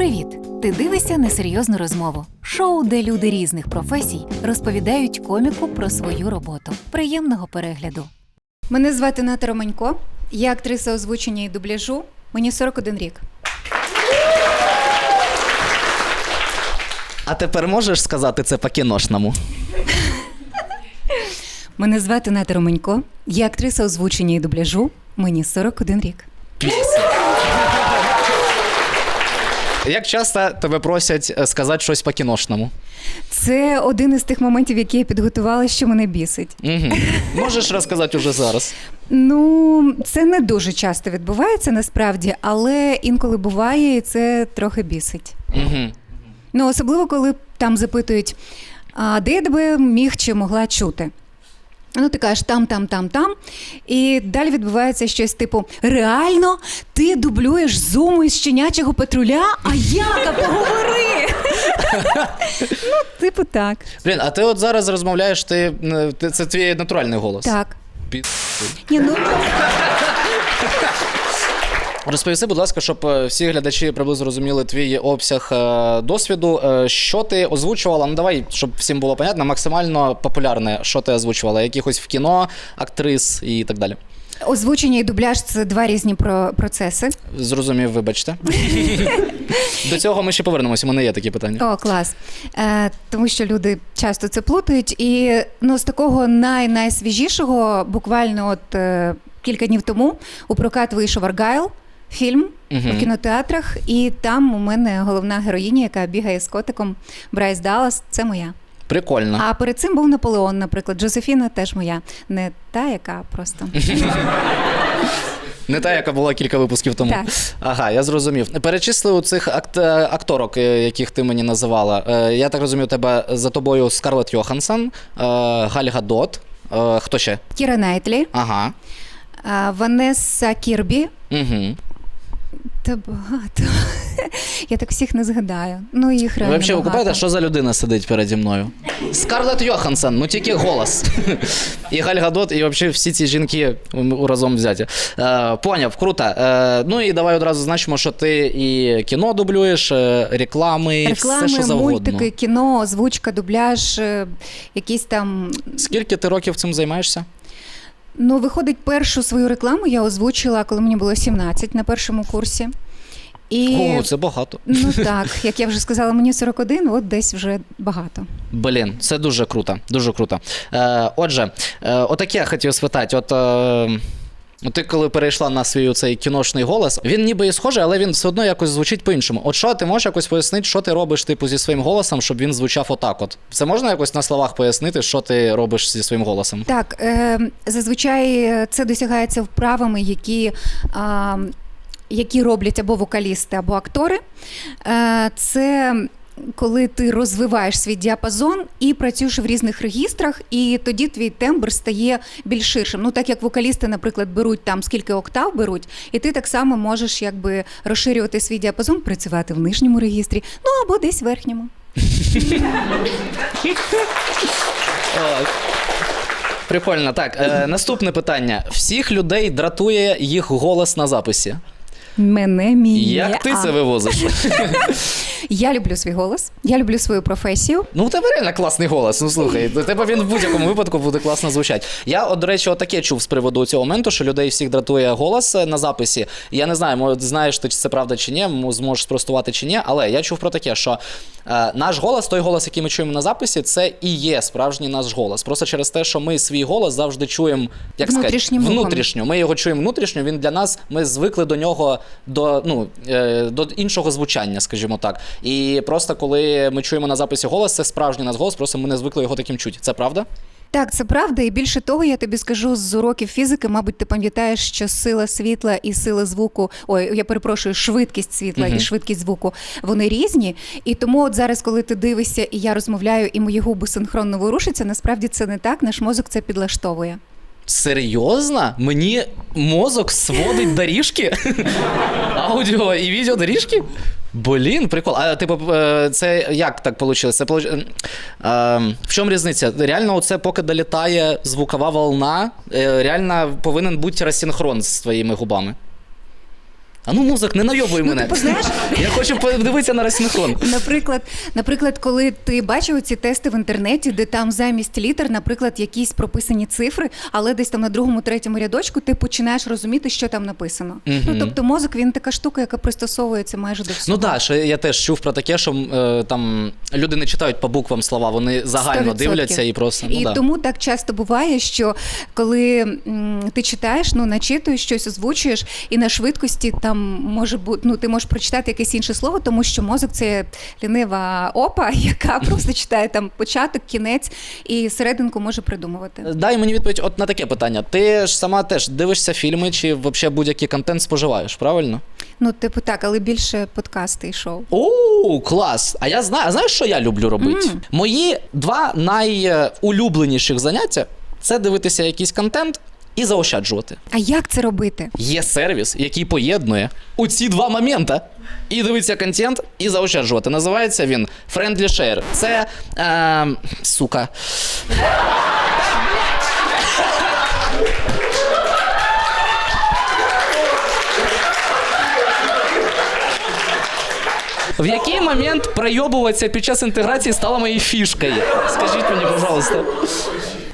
Привіт! Ти дивишся несерйозну розмову. Шоу, де люди різних професій розповідають коміку про свою роботу. Приємного перегляду. Мене звати Ната Романько. Я актриса озвучення і дубляжу. Мені 41 рік. А тепер можеш сказати це по-кіношному? Мене звати Ната Романько. Я актриса озвучення і дубляжу. Мені 41 рік. Як часто тебе просять е, сказати щось по-кіношному? Це один із тих моментів, які я підготувала, що мене бісить. Угу. Можеш розказати уже зараз. Ну, це не дуже часто відбувається насправді, але інколи буває, і це трохи бісить. Угу. Ну, особливо, коли там запитують, а де я тебе міг чи могла чути? Ну, ти кажеш там, там, там, там. І далі відбувається щось типу: реально, ти дублюєш зуму із щенячого патруля? А як? А поговори? ну, типу, так. Блін, а ти от зараз розмовляєш, ти, це твій натуральний голос. Так. Ні, ну, Розповіси, будь ласка, щоб е, всі глядачі приблизно розуміли твій обсяг е, досвіду. Е, Що ти озвучувала? Ну давай, щоб всім було понятно, максимально популярне, що ти озвучувала? Якихось в кіно, актрис і так далі. озвучення і дубляж це два різні про- процеси. Зрозумів, вибачте. До цього ми ще повернемося. У мене є такі питання. О, клас. Е, тому що люди часто це плутають. І ну, з такого най-найсвіжішого, буквально от е, кілька днів тому у прокат вийшов Аргайл. Фільм Мгм. у кінотеатрах, і там у мене головна героїня, яка бігає з котиком Брайс Даллас, це моя. Прикольно. А перед цим був Наполеон, наприклад. Джозефіна теж моя. Не та, яка просто. Не та, яка була кілька випусків тому. Так. Ага, я зрозумів. Перечисли у цих акт... е, акторок, е, яких ти мені називала. Е, Я так розумію, тебе за тобою Скарлетт Йоханссон, Галь Гадот. Е, Хто ще? Кіра Найтлі, Ага. Ванесса Кірбі. Угу. Та багато. Я так всіх не згадаю. Ну, їх реально взагалі ви багато. купаєте, що за людина сидить переді мною? Скарлетт Йоханссон, ну тільки голос. І Галь Гадот, і взагалі всі ці жінки разом взяті. Е, поняв, круто. Е, ну і давай одразу значимо, що ти і кіно дублюєш, е, реклами, Реклами, все, що завгодно. мультики, кіно, озвучка, дубляж, е, якісь там. Скільки ти років цим займаєшся? Ну, виходить, першу свою рекламу я озвучила, коли мені було 17 на першому курсі. І О, це багато. ну так, як я вже сказала, мені 41, от десь вже багато. Блін, це дуже круто. Дуже круто. Е, отже, е, отаке я хотів спитати. От. Е, ти коли перейшла на свій цей кіношний голос, він ніби і схожий, але він все одно якось звучить по-іншому. От що ти можеш якось пояснити, що ти робиш типу зі своїм голосом, щоб він звучав отак? От це можна якось на словах пояснити, що ти робиш зі своїм голосом? Так, е, зазвичай це досягається вправами, які. А, які роблять або вокалісти, або актори. Е, Це коли ти розвиваєш свій діапазон і працюєш в різних регістрах, і тоді твій тембр стає більш ширшим. Ну, так як вокалісти, наприклад, беруть там скільки октав беруть, і ти так само можеш якби розширювати свій діапазон, працювати в нижньому регістрі, ну або десь в верхньому. Прикольно. Так, е, наступне питання: всіх людей дратує їх голос на записі. Мене мій. Як ти це вивозиш? Я люблю свій голос, я люблю свою професію. Ну, у тебе реально класний голос. Ну слухай, у тебе він в будь-якому випадку буде класно звучати. Я, от, до речі, отаке чув з приводу цього моменту, що людей всіх дратує голос е, на записі. Я не знаю, мо- знаєш ти, чи це правда чи ні, зможеш спростувати чи ні, але я чув про таке, що е, наш голос, той голос, який ми чуємо на записі, це і є справжній наш голос. Просто через те, що ми свій голос завжди чуємо як сказати, внутрішньо. Ми його чуємо внутрішньо. Він для нас, ми звикли до нього до, ну, е, до іншого звучання, скажімо так. І просто коли ми чуємо на записі голос, це справжній наш голос, просто ми не звикли його таким чути. Це правда? Так, це правда, і більше того, я тобі скажу з уроків фізики, мабуть, ти пам'ятаєш, що сила світла і сила звуку, ой, я перепрошую, швидкість світла Мгм. і швидкість звуку, вони різні. І тому, от зараз, коли ти дивишся, і я розмовляю, і мої губи синхронно ворушаться, насправді це не так. Наш мозок це підлаштовує. Серйозно? Мені мозок сводить доріжки? Аудіо і відео доріжки? Блін, прикол. А типу, е, це як так вийшло? Це получ- е, е, в чому різниця? Реально, оце поки долітає звукова волна, е, реально повинен бути розсинхрон з твоїми губами. А ну, музик, не найобуй мене. типу, знаєш- Я хочу подивитися на розсинхрон. Наприклад, наприклад, коли ти бачив ці тести в інтернеті, де там замість літер, наприклад, якісь прописані цифри, але десь там на другому, третьому рядочку ти починаєш розуміти, що там написано. Мгм. Ну тобто мозок він така штука, яка пристосовується майже до всього. Ну так, що я теж чув про таке, що е, там люди не читають по буквам слова, вони загально 100%. дивляться і просто. Ну, і да. тому так часто буває, що коли м, ти читаєш, ну начитуєш щось, озвучуєш, і на швидкості там може бути, ну ти можеш прочитати якесь інше слово, тому що мозок це лінива опа, яка просто читає там початок, кінець і серединку може придумувати. Дай мені відповідь от на таке питання. Ти ж сама теж дивишся фільми чи взагалі будь-який контент споживаєш, правильно? Ну, типу так, але більше подкасти і шоу. О, клас! А я знаю, а знаєш, що я люблю робити? Мої два найулюбленіших заняття це дивитися якийсь контент і заощаджувати. А як це робити? Є сервіс, який поєднує у ці два моменти. І дивитися контент, і заощаджувати. Називається він Friendly Share. Це. Е, сука. В який момент пройобуватися під час інтеграції стала моєю фішкою? Скажіть мені, пожалуйста.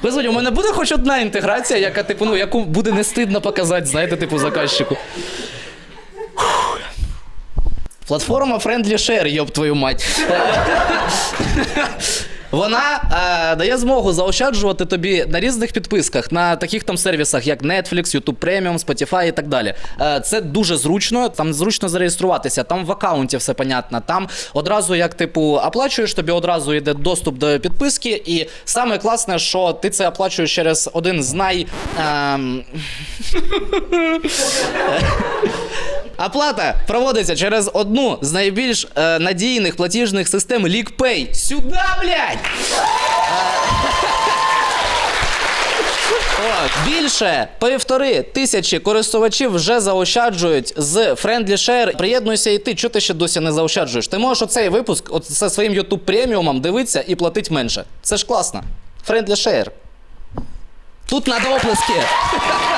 Господи, у мене буде хоч одна інтеграція, яка, типу, ну, яку буде не стидно показати, знаєте, типу, заказчику. Платформа Friendly Share, йоб твою мать. Вона е, дає змогу заощаджувати тобі на різних підписках, на таких там сервісах, як Netflix, YouTube Premium, Spotify і так далі. Е, це дуже зручно, там зручно зареєструватися, там в аккаунті все понятно. Там одразу, як типу, оплачуєш, тобі одразу йде доступ до підписки. І саме класне, що ти це оплачуєш через один з най. ем, Оплата проводиться через одну з найбільш е, надійних платіжних систем LeakPay. Сюда, блядь! От, більше півтори тисячі користувачів вже заощаджують з Friendly Share. Приєднуйся і ти, чого ти ще досі не заощаджуєш? Ти можеш оцей випуск от, зі своїм YouTube преміумом дивитися і платити менше. Це ж класно. Friendly Share. Тут надо оплески.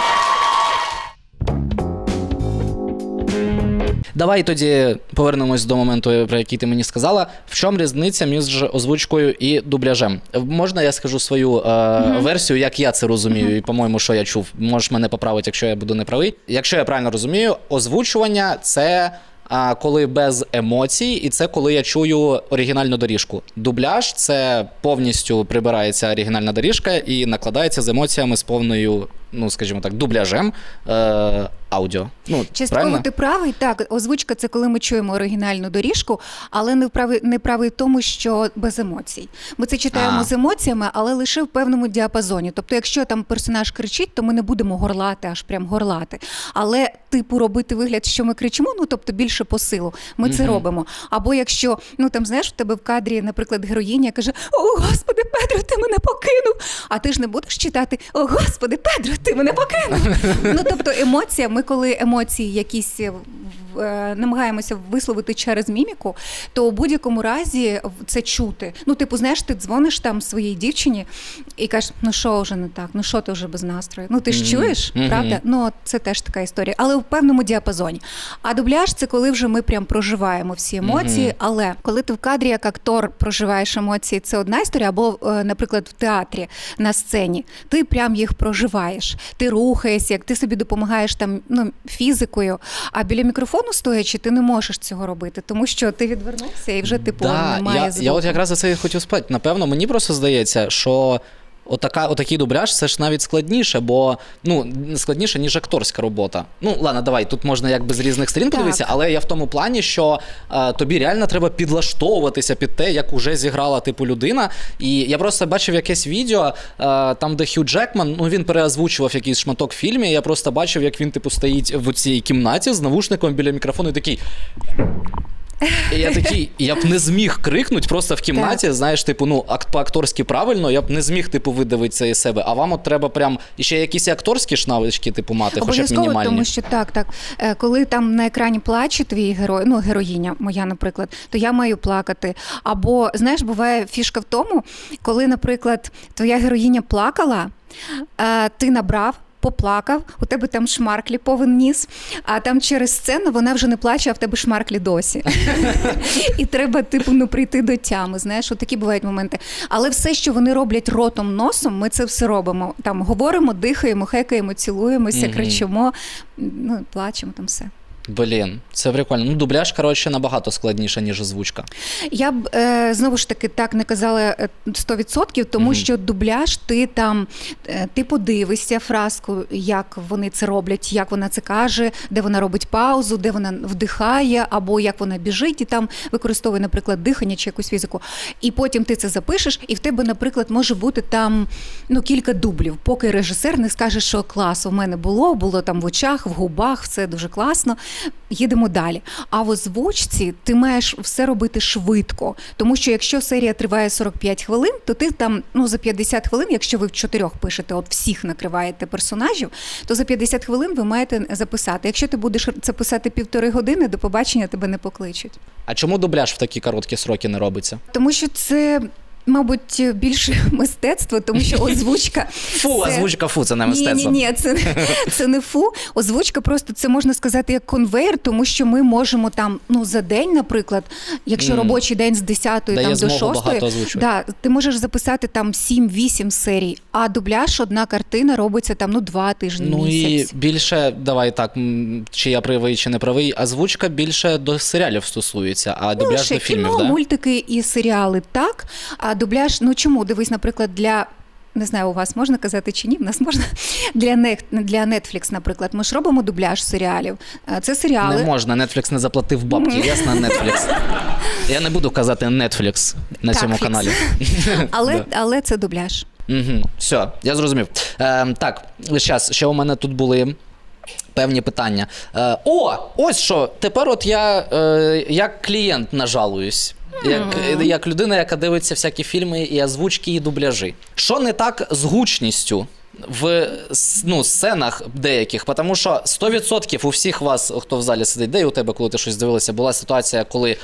Давай тоді повернемось до моменту, про який ти мені сказала. В чому різниця між озвучкою і дубляжем? Можна я скажу свою е, версію, як я це розумію, і по-моєму, що я чув. Можеш мене поправити, якщо я буду неправий. Якщо я правильно розумію, озвучування це. А коли без емоцій, і це коли я чую оригінальну доріжку. Дубляж це повністю прибирається оригінальна доріжка і накладається з емоціями з повною, ну скажімо так, дубляжем е, аудіо. Ну, Частково правильно? ти правий. Так, озвучка це коли ми чуємо оригінальну доріжку, але не правий, не правий в тому, що без емоцій. Ми це читаємо А. з емоціями, але лише в певному діапазоні. Тобто, якщо там персонаж кричить, то ми не будемо горлати, аж прям горлати. Але, типу, робити вигляд, що ми кричимо, ну тобто більше по силу. Ми це робимо. Або якщо ну там знаєш, в тебе в кадрі, наприклад, героїня каже: О, господи, Педро, ти мене покинув. А ти ж не будеш читати О, господи, Педро, ти мене покинув. ну тобто емоція, ми коли емоції якісь е, е, намагаємося висловити через міміку, то у будь-якому разі це чути. Ну, типу, знаєш, ти дзвониш там своїй дівчині і кажеш, ну що вже не так, ну що ти вже без настрою? Ну ти ж Мгм. чуєш, правда? Ну, це теж така історія, але в певному діапазоні. А дубляж це коли вже ми прям проживаємо всі емоції. Мгм. Але коли ти в кадрі як актор проживаєш емоції, це одна історія, або, е, наприклад, в театрі на сцені, ти прям їх проживаєш, ти рухаєшся, як ти собі допомагаєш там ну, фізикою. А біля мікрофону стоячи, ти не можеш цього робити, тому що ти відвернувся і вже типу немає я, звуку. я от якраз за це і хотів спати. Напевно, мені просто здається, що отака, отакий дубляж це ж навіть складніше, бо ну складніше, ніж акторська робота. Ну ладно, давай, тут можна якби з різних сторін подивитися, але я в тому плані, що е, тобі реально треба підлаштовуватися під те, як уже зіграла типу людина. І я просто бачив якесь відео, е, там, де Хью Джекман, ну він переозвучував якийсь шматок в фільмі. і Я просто бачив, як він типу стоїть в цій кімнаті з навушником біля мікрофону і такий. І я такий, я б не зміг крикнути просто в кімнаті, знаєш, типу, ну, акт по-акторськи правильно, я б не зміг, типу, видавити це із себе. А вам от треба прям ще якісь акторські ж навички, типу, мати, хоча б мінімальні. тому що так, так. Е, Коли там на екрані плаче твій герой, ну героїня, моя, наприклад, то я маю плакати. Або знаєш, буває фішка в тому, коли, наприклад, твоя героїня плакала, е, ти набрав. Поплакав, у тебе там шмарклі повен ніс, а там через сцену вона вже не плаче, а в тебе шмарклі досі. І треба, типу, ну прийти до тями. Знаєш, такі бувають моменти. Але все, що вони роблять ротом, носом, ми це все робимо. Там говоримо, дихаємо, хекаємо, цілуємося, кричимо, ну, плачемо там все. Блін, це прикольно. Ну, дубляж, коротше, набагато складніше, ніж озвучка. Я б е, знову ж таки так не казала е, 100%, тому Мгм. що дубляж ти там е, ти подивишся фразку, як вони це роблять, як вона це каже, де вона робить паузу, де вона вдихає, або як вона біжить і там використовує, наприклад, дихання чи якусь фізику. І потім ти це запишеш, і в тебе, наприклад, може бути там ну кілька дублів, поки режисер не скаже, що клас у мене було, було там в очах, в губах, все дуже класно. Їдемо далі. А в озвучці ти маєш все робити швидко, тому що якщо серія триває 45 хвилин, то ти там ну за 50 хвилин, якщо ви в чотирьох пишете, от всіх накриваєте персонажів, то за 50 хвилин ви маєте записати. Якщо ти будеш це писати півтори години, до побачення тебе не покличуть. А чому дубляж в такі короткі сроки не робиться? Тому що це. Мабуть, більше мистецтво, тому що озвучка Фу, це- озвучка фу, це не мистецтво. ні, ні, це, це не фу. Озвучка просто це можна сказати як конвейер, тому що ми можемо там ну за день, наприклад, якщо робочий день з 10 там до змогу 6, да, ти можеш записати там 7-8 серій, а дубляж одна картина робиться там ну 2 тижні, Ну місяць. і більше, давай так, чи я правий, чи не правий, озвучка більше до серіалів стосується, а Ну, дубляж лише до фільмів, кіно, да? мультики і серіали так. А дубляж, ну чому? Дивись, наприклад, для. Не знаю, у вас можна казати чи ні? В нас можна для Нет- для Netflix, наприклад. Ми ж робимо дубляж серіалів. Це серіали. Не можна, Netflix не заплатив бабки, ясно, Netflix. Я не буду казати Netflix на Так, цьому фікс. каналі. Але, Да. але це дубляж. Угу, все, я зрозумів. Е, так, зараз, ще у мене тут були. Певні питання. Е, о, ось що. Тепер от я е, як клієнт нажалуюсь. Як, як людина, яка дивиться всякі фільми і озвучки, і дубляжі. Що не так з гучністю в ну, сценах деяких? Тому що 100% у всіх вас, хто в залі сидить, де і у тебе, коли ти щось дивилися, була ситуація, коли е,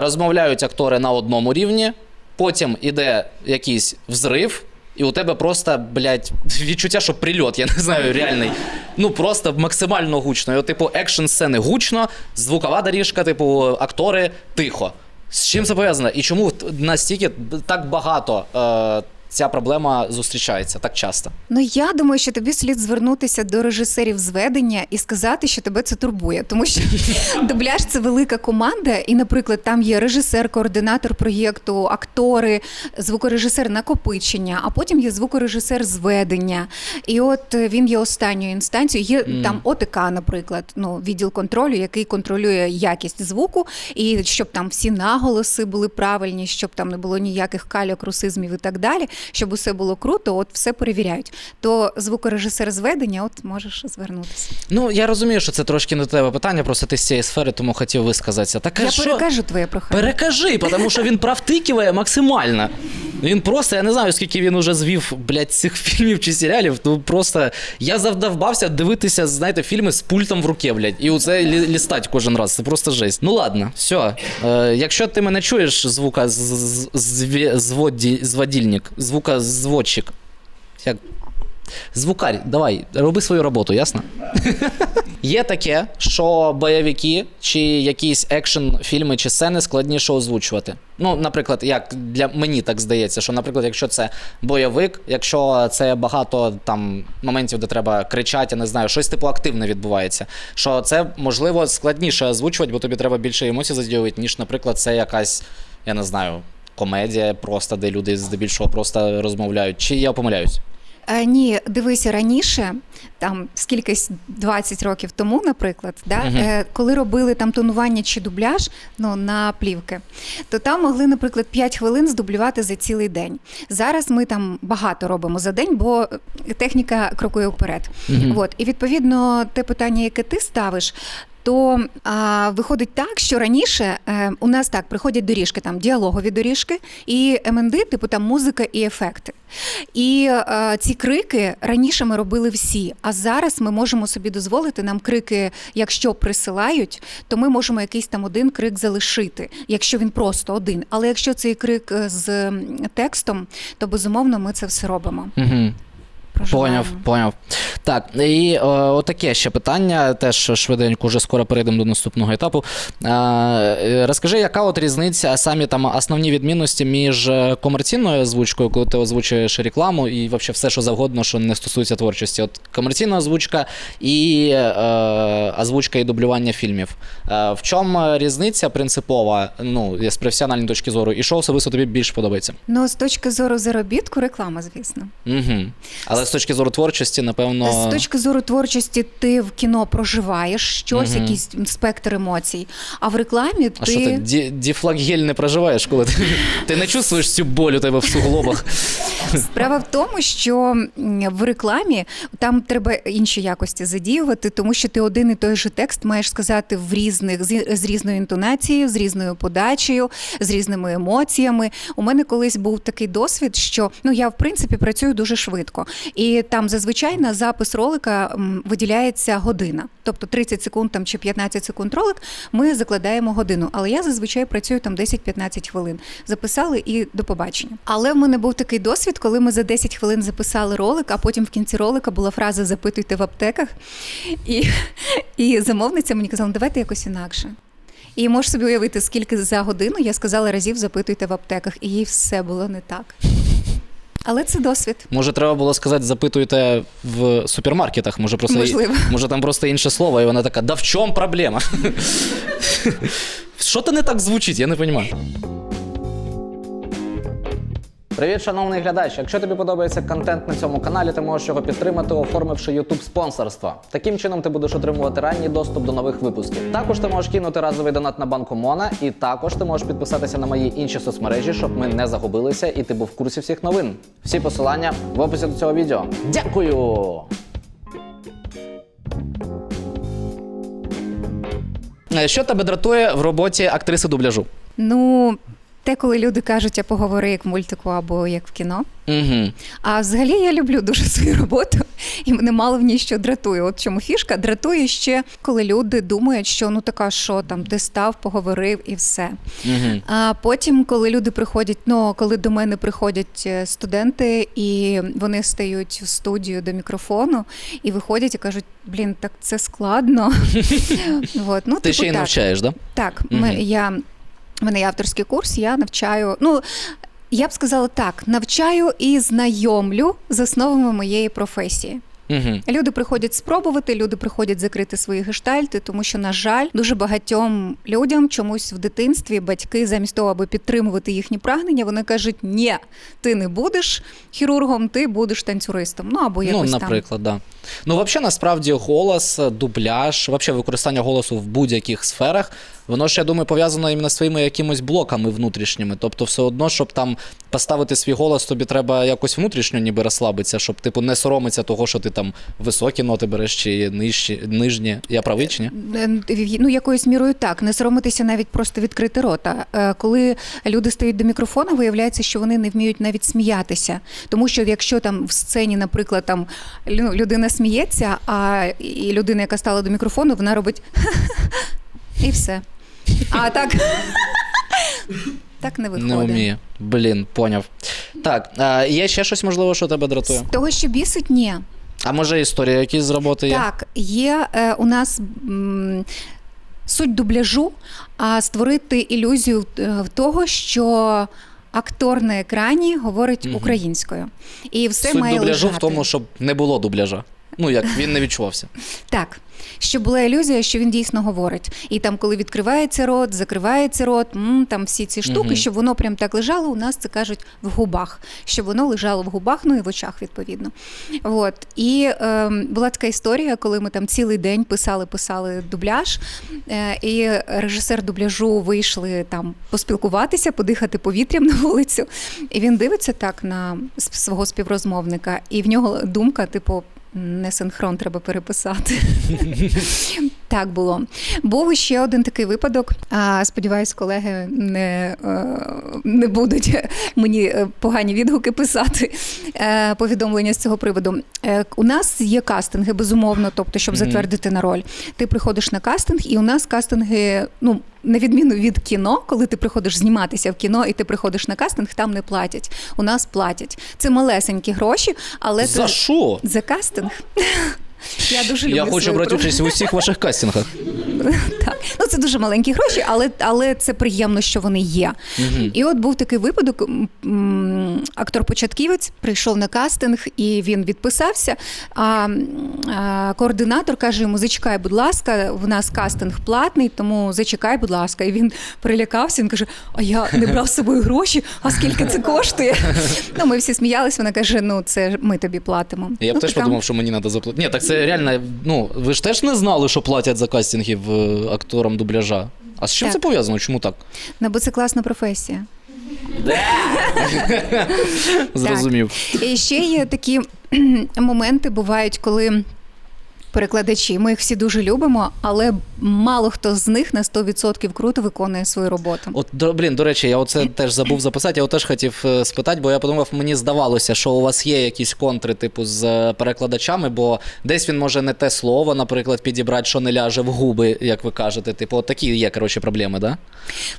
розмовляють актори на одному рівні, потім іде якийсь взрив, і у тебе просто, блядь, відчуття, що прильот, я не знаю, реальний. Ну просто максимально гучно. І, от, типу, екшн сцени гучно, звукова доріжка, типу, актори тихо. З чим це пов'язано? І чому настільки так багато е, ця проблема зустрічається так часто? Ну я думаю, що тобі слід звернутися до режисерів зведення і сказати, що тебе це турбує, тому що дубляж це велика команда, і, наприклад, там є режисер, координатор проєкту, актори, звукорежисер накопичення, а потім є звукорежисер зведення. І от е, він є останньою інстанцією. Є Мгм. там ОТК, наприклад, ну відділ контролю, який контролює якість звуку, і щоб там всі наголоси були правильні, щоб там не було ніяких кальок, русизмів і так далі, щоб усе було круто, от все перевіряють. То звукорежисер зведення, от можеш звернутися. Ну, я розумію, що це трошки не тебе питання, просто ти з цієї сфери, тому хотів висказатися. Так, Я що? перекажу твоє прохання. Перекажи, тому що він правтикиває максимально. Він просто, я не знаю, скільки він уже звів, блядь, цих фільмів чи серіалів. Ну просто я завдавбався дивитися, знаєте, фільми з пультом в руке, блядь, і оце лі- лістать кожен раз. Це просто жесть. Ну ладно, все. Е, якщо ти мене чуєш, звука з- звука зводчик. зводільник. Як Звукарь, давай, роби свою роботу, ясно? Є таке, що бойовики чи якісь екшн фільми чи сцени складніше озвучувати. Ну, наприклад, як для мені так здається, що, наприклад, якщо це бойовик, якщо це багато там моментів, де треба кричати, я не знаю, щось типу активне відбувається, що це можливо складніше озвучувати, бо тобі треба більше емоцій задіювати, ніж, наприклад, це якась, я не знаю, комедія, просто де люди здебільшого просто розмовляють. Чи я помиляюсь? Е, ні, дивися раніше, там скількись 20 років тому, наприклад, да, е, коли робили там тонування чи дубляж ну, на плівки, то там могли, наприклад, 5 хвилин здублювати за цілий день. Зараз ми там багато робимо за день, бо техніка крокує вперед. Мгм. От, і відповідно те питання, яке ти ставиш. То а, виходить так, що раніше е, у нас так приходять доріжки, там діалогові доріжки, і МНД, типу там музика і ефекти. І е, ці крики раніше ми робили всі. А зараз ми можемо собі дозволити нам крики, якщо присилають, то ми можемо якийсь там один крик залишити, якщо він просто один. Але якщо цей крик е, з текстом, то безумовно ми це все робимо. Угу. Проживаємо. Поняв, поняв. Так, і е, отаке ще питання, теж швиденько, вже скоро перейдемо до наступного етапу. Е, розкажи, яка от різниця, самі там основні відмінності між е, комерційною озвучкою, коли ти озвучуєш рекламу і взагалі все, що завгодно, що не стосується творчості. От комерційна озвучка і е, озвучка і дублювання фільмів. Е, в чому різниця принципова, ну, з професіональної точки зору, і що особисто тобі більше подобається? Ну, з точки зору заробітку, реклама, звісно. Угу. Але з точки зору творчості, напевно. З точки зору творчості, ти в кіно проживаєш щось, Мгм. якийсь спектр емоцій. А в рекламі А що ти ти ді, діфлагель не проживаєш, коли ти, ти не чувствуєш цю боль у тебе в суглобах? справа в тому, що в рекламі там треба інші якості задіювати, тому що ти один і той же текст маєш сказати в різних з, з різною інтонацією, з різною подачею, з різними емоціями. У мене колись був такий досвід, що ну я в принципі працюю дуже швидко, і там зазвичай на запис ролика виділяється година, тобто 30 секунд там чи 15 секунд ролик. Ми закладаємо годину, але я зазвичай працюю там 10-15 хвилин. Записали і до побачення. Але в мене був такий досвід, коли ми за 10 хвилин записали ролик, а потім в кінці ролика була фраза Запитуйте в аптеках. І, і замовниця мені казала, «Ну, давайте якось інакше. І можеш собі уявити, скільки за годину я сказала разів запитуйте в аптеках, і їй все було не так. Але це досвід. Може, треба було сказати, запитуйте в супермаркетах, може просто Можливо. може там просто інше слово, і вона така, да в чому проблема? Що то не так звучить, я не розумію. Привіт, шановний глядач! Якщо тобі подобається контент на цьому каналі, ти можеш його підтримати, оформивши YouTube спонсорство. Таким чином ти будеш отримувати ранній доступ до нових випусків. Також ти можеш кинути разовий донат на банку Мона, і також ти можеш підписатися на мої інші соцмережі, щоб ми не загубилися і ти був в курсі всіх новин. Всі посилання в описі до цього відео. Дякую! Е, Що тебе дратує в роботі актриси дубляжу? Ну, те, коли люди кажуть, я поговори як в мультику або як в кіно. Угу. А взагалі я люблю дуже свою роботу, і мене мало в ній що дратує. От чому фішка дратує ще, коли люди думають, що ну така, що там ти став, поговорив і все. Угу. А потім, коли люди приходять, ну коли до мене приходять е, студенти, і вони стають в студію до мікрофону і виходять і кажуть: блін, так це складно. Ну, Ти типу, ще й навчаєш, да? Так, я, в мене є авторський курс, я навчаю. Ну, я б сказала так: навчаю і знайомлю з основами моєї професії. Угу. Люди приходять спробувати, люди приходять закрити свої гештальти, тому що, на жаль, дуже багатьом людям чомусь в дитинстві батьки, замість того, аби підтримувати їхні прагнення, вони кажуть: ні, ти не будеш хірургом, ти будеш танцюристом. Ну або Ну, якось там. да. Ну, взагалі, насправді, голос, дубляж, взагалі використання голосу в будь-яких сферах, воно ж, я думаю, пов'язано іменно своїми якимось блоками внутрішніми. Тобто, все одно, щоб там поставити свій голос, тобі треба якось внутрішньо ніби розслабитися, щоб типу не соромитися того, що ти там високі ноти береш чи нижчі, нижні. Я правий чи ні? Е, Ну, якоюсь мірою так, не соромитися навіть просто відкрити рота. Е, Коли люди стають до мікрофона, виявляється, що вони не вміють навіть сміятися. Тому що якщо там в сцені, наприклад, там людина сміється, а і людина, яка стала до мікрофону, вона робить і все. А так. Так не Не виходить. вміє. Блін, поняв. Так, а є ще щось можливо, що тебе дратує? З того, що бісить, ні. А може історія якісь з роботи є? Так, є е, у нас м, суть дубляжу, а створити ілюзію е, того, що актор на екрані говорить українською. І все Суть має дубляжу в тому, щоб не було дубляжа. Ну, як він не відчувався. Так, щоб була ілюзія, що він дійсно говорить. І там, коли відкривається рот, закривається рот, м, там всі ці штуки, Мгм. щоб воно прям так лежало, у нас це кажуть в губах, щоб воно лежало в губах, ну і в очах, відповідно. От. І е, була така історія, коли ми там цілий день писали, писали дубляж, е, і режисер дубляжу вийшли там поспілкуватися, подихати повітрям на вулицю. І він дивиться так на с- свого співрозмовника, і в нього думка, типу. Не синхрон треба переписати. Так було. Був ще один такий випадок. А, сподіваюсь, колеги не, е, не будуть мені е, погані відгуки писати е, повідомлення з цього приводу. У нас є кастинги, безумовно, тобто, щоб затвердити на роль. Ти приходиш на кастинг, і у нас кастинги, ну. На відміну від кіно, коли ти приходиш зніматися в кіно і ти приходиш на кастинг, там не платять. У нас платять. Це малесенькі гроші, але За ти що? за кастинг. Я дуже люблю Я хочу брати участь в усіх ваших кастингах. Так, ну це дуже маленькі гроші, але, але це приємно, що вони є. І от був такий випадок. Актор-початківець прийшов на кастинг і він відписався. А, координатор каже йому: зачекай, будь ласка, в нас кастинг платний, тому зачекай, будь ласка. І він прилякався. Він каже: А я не брав з собою гроші, а скільки це коштує? Ну, ми всі сміялись. Вона каже: Ну, це ми тобі платимо. Я б ну, теж така- подумав, що мені треба заплатити. Ні, так це реально. Ну, ви ж теж не знали, що платять за кастинги в е, акторам дубляжа. А з чим Так. це пов'язано? Чому так? Ну, бо це класна професія. Зрозумів. І ще є такі моменти бувають, коли. Перекладачі, ми їх всі дуже любимо, але мало хто з них на 100% круто виконує свою роботу. От, до, блін, до речі, я оце теж забув записати. Я теж хотів е, спитати, бо я подумав, мені здавалося, що у вас є якісь контри, типу, з е, перекладачами, бо десь він може не те слово, наприклад, підібрати, що не ляже в губи, як ви кажете. Типу, от такі є, коротше, проблеми, да?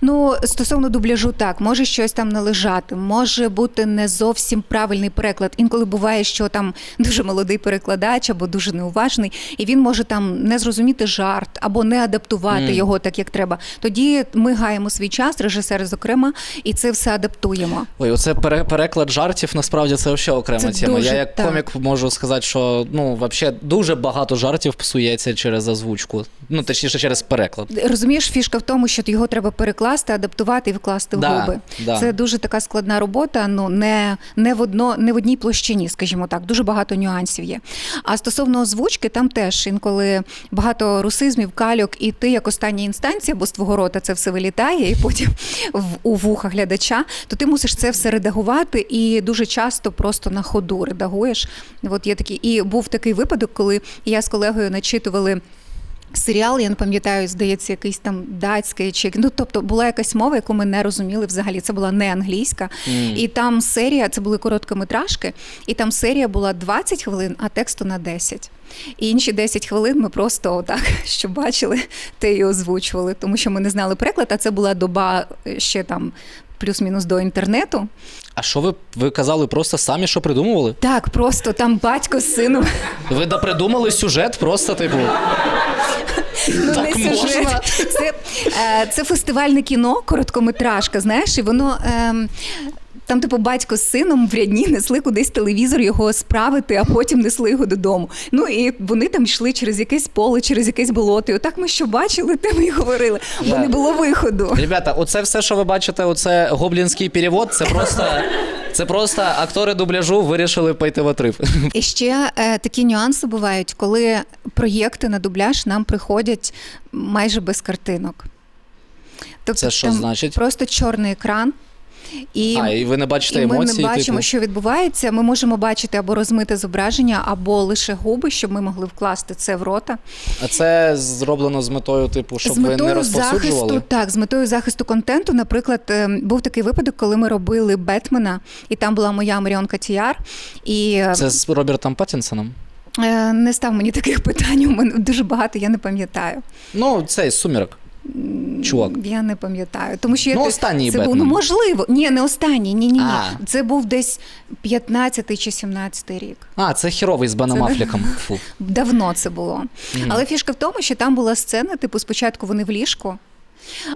Ну, стосовно дубляжу, так, може щось там не лежати, може бути не зовсім правильний переклад. Інколи буває, що там дуже молодий перекладач або дуже неуважний, і він може там не зрозуміти жарт або не адаптувати Мгм. його так, як треба. Тоді ми гаємо свій час, режисер, зокрема, і це все адаптуємо. Ой, оце пере- переклад жартів, насправді це взагалі окрема Це тема. дуже я як так. комік можу сказати, що ну, взагалі дуже багато жартів псується через озвучку. Ну, точніше, через переклад. Розумієш, фішка в тому, що його треба перекласти, адаптувати і вкласти в губи. да. Це дуже така складна робота. Ну не, не в одно, не в одній площині, скажімо так. Дуже багато нюансів є. А стосовно озвучки, там теж інколи багато русизмів, кальок, і ти як остання інстанція, бо з твого рота це все вилітає, і потім в у вуха глядача, то ти мусиш це все редагувати і дуже часто просто на ходу редагуєш. От є такі. І був такий випадок, коли я з колегою начитували. Серіал, я не пам'ятаю, здається, якийсь там датський чи ну, тобто була якась мова, яку ми не розуміли взагалі. Це була не англійська. Мгм. І там серія, це були короткометражки, і там серія була 20 хвилин, а тексту на 10. І інші 10 хвилин ми просто отак, що бачили, те і озвучували, тому що ми не знали переклад, а це була доба е, ще там плюс-мінус до інтернету. А що ви, ви казали просто самі, що придумували? Так, просто там батько з сином. Ви допридумали сюжет, просто типу. Ну, Так не сюжет. можна? Це, е, це фестивальне кіно, короткометражка, знаєш, і воно. ем, там, типу, батько з сином в рядні несли кудись телевізор його справити, а потім несли його додому. Ну і вони там йшли через якесь поле, через якесь болото. І отак ми що бачили, те ми й говорили, бо Да. не було виходу. Ребята, оце все, що ви бачите, оце гоблінський перевод, це просто. Це просто актори дубляжу вирішили пойти в отрив. І ще е, такі нюанси бувають, коли проєкти на дубляж нам приходять майже без картинок. Тобто Це що там значить? Просто чорний екран. І, А, і ви не бачите і ми не бачимо, типу. що відбувається. Ми можемо бачити або розмите зображення, або лише губи, щоб ми могли вкласти це в рота. А це зроблено з метою, типу, щоб з ви не розповсюджували. захисту, так, з метою захисту контенту. Наприклад, е, був такий випадок, коли ми робили Бетмена, і там була моя Маріон Катіяр. І е, Це з Робертом Паттінсоном? е, не став мені таких питань. У мене дуже багато, я не пам'ятаю. Ну, цей з сумірок. Чувак. Я не пам'ятаю. Тому що Ну, останній це був, ну можливо. Ні, не останній. Ні, ні, ні. Це був десь 15 чи 17 рік. А, це херовий з Беном Це Афліком. Фу. Давно це було. Mm. Але фішка в тому, що там була сцена, типу, спочатку вони в ліжку.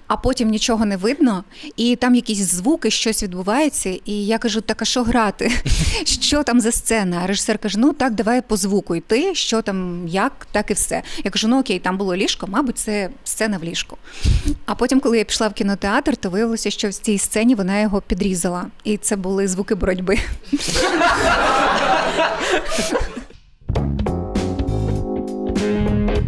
А потім нічого не видно, і там якісь звуки, щось відбувається. І я кажу: так а що грати? Що там за сцена? А режисер каже: ну так, давай по звуку йти, що там, як, так і все. Я кажу: ну окей, там було ліжко, мабуть, це сцена в ліжку. А потім, коли я пішла в кінотеатр, то виявилося, що в цій сцені вона його підрізала. І це були звуки боротьби.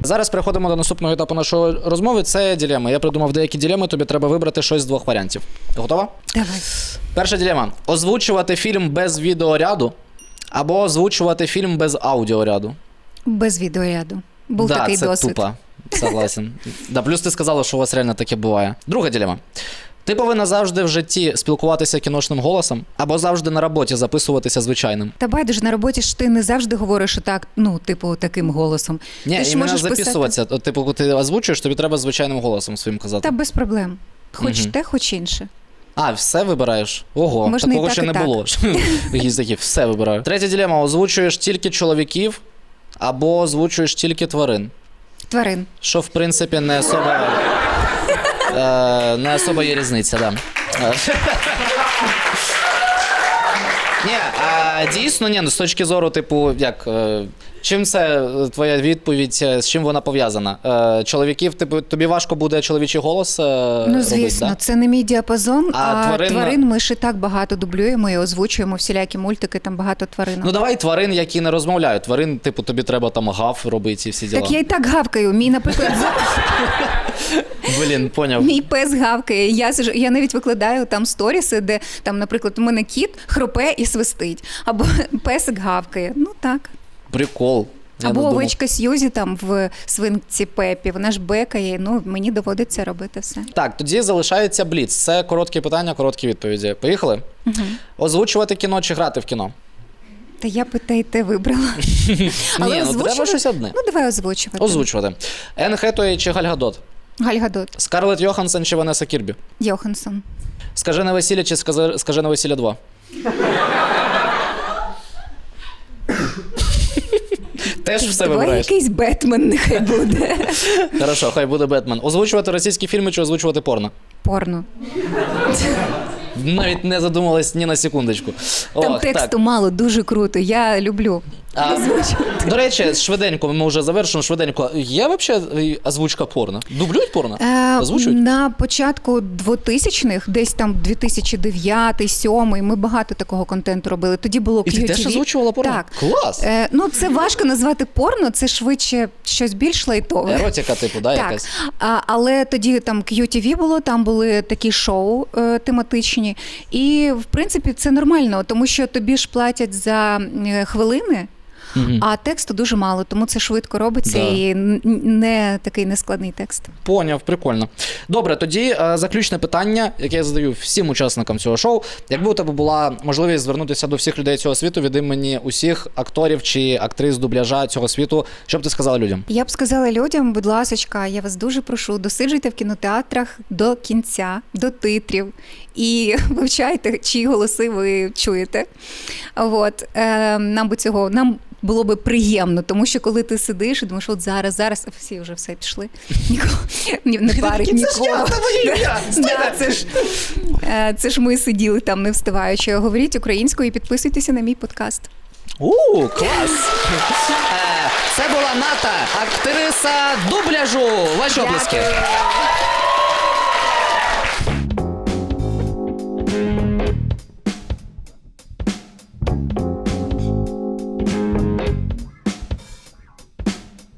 Зараз переходимо до наступного етапу нашої розмови. Це ділема. Я придумав деякі ділеми, тобі треба вибрати щось з двох варіантів. Готова? Давай. Перша ділема: озвучувати фільм без відеоряду або озвучувати фільм без аудіоряду. Без відеоряду. Був да, такий це досвід. Тупа. Согласен. да, плюс ти сказала, що у вас реально таке буває. Друга ділема. Ти повинна завжди в житті спілкуватися кіношним голосом або завжди на роботі записуватися звичайним. Та байдуже на роботі ж ти не завжди говориш так, ну, типу, таким голосом. Ні, ти ж іменно можеш писати- записуватися. От, типу, коли ти озвучуєш, тобі треба звичайним голосом своїм казати. Та без проблем. Хоч Мгм. те, хоч інше. А, все вибираєш? Ого, Можна і такого так, ще і не так. було. Якісь такі, все вибираю. Третя ділема: озвучуєш тільки чоловіків або озвучуєш тільки тварин. Тварин. Що, в принципі, не особо, е, не особо є різниця, да. Е. Ні, а дійсно, ні, ну, з точки зору, типу, як. е, Чим це е, твоя відповідь, е, з чим вона пов'язана? Е, Чоловіків, типу, тобі важко буде чоловічий голос? е, Ну, робити, звісно, да? це не мій діапазон, А а, тварин- тварин... ми і так багато дублюємо і озвучуємо всілякі мультики, там багато тварин. Ну давай тварин, які не розмовляють. Тварин, типу, тобі треба там гав робити і всі діла. так я і так гавкаю. Мій, наприклад, Блін, поняв. мій пес гавкає. Я, сижу- я навіть викладаю там сторіси, де там, наприклад, у мене кіт хропе і свистить, або песик гавкає. Ну так. Прикол. Я Або овечка Сьюзі там в свинці Пепі, вона ж бекає, ну мені доводиться робити все. Так, тоді залишається бліц. Це короткі питання, короткі відповіді. Поїхали? Угу. Озвучувати кіно чи грати в кіно? Та я би те вибрала. Ні, ну треба щось одне. Ну, давай озвучувати. Озвучувати. Ен Хетуей чи Галь Гадот? Галь Гадот, Скарлетт Йоханссон чи Ванеса Кірбі? Йоханссон. Скажене весілля чи сказа- скажене весілля 2? Теж все Давай вибираєш. якийсь Бетмен нехай буде. Хорошо, хай буде Бетмен. Озвучувати російські фільми чи озвучувати порно? Порно. Навіть не задумалась ні на секундочку. Там Ох, тексту так. мало, дуже круто. Я люблю. А, до речі, швиденько, ми вже завершимо швиденько. Є взагалі озвучка порно? Дублюють порно? Е, Озвучують? на початку 2000-х, десь там 2009-2007, ми багато такого контенту робили. Тоді було І ти QTV. теж озвучувала порно? Так. Клас! Е, ну, це важко назвати порно, це швидше щось більш лайтове. Еротика, типу, да, Так, якась? а, але тоді там QTV було, там були такі шоу е, тематичні. І в принципі це нормально, тому що тобі ж платять за е, хвилини. А тексту дуже мало, тому це швидко робиться Да. і не такий нескладний текст. Поняв, прикольно. Добре, тоді е, заключне питання, яке я задаю всім учасникам цього шоу. Якби у тебе була можливість звернутися до всіх людей цього світу від імені усіх акторів чи актрис дубляжа цього світу, що б ти сказала людям? Я б сказала людям, будь ласочка, я вас дуже прошу, досиджуйте в кінотеатрах до кінця, до титрів і вивчайте, чиї голоси ви чуєте. От е, нам би цього нам. Було би приємно, тому що коли ти сидиш і думаєш, от зараз, зараз всі вже все пішли. Нікого ні- не парить нікого. Це ж е, це ж ми сиділи там, не встигаючи. Говоріть українською і підписуйтеся на мій подкаст. У, клас! Е, Це була Ната, актриса дубляжу. Ваші облиски. Дякую.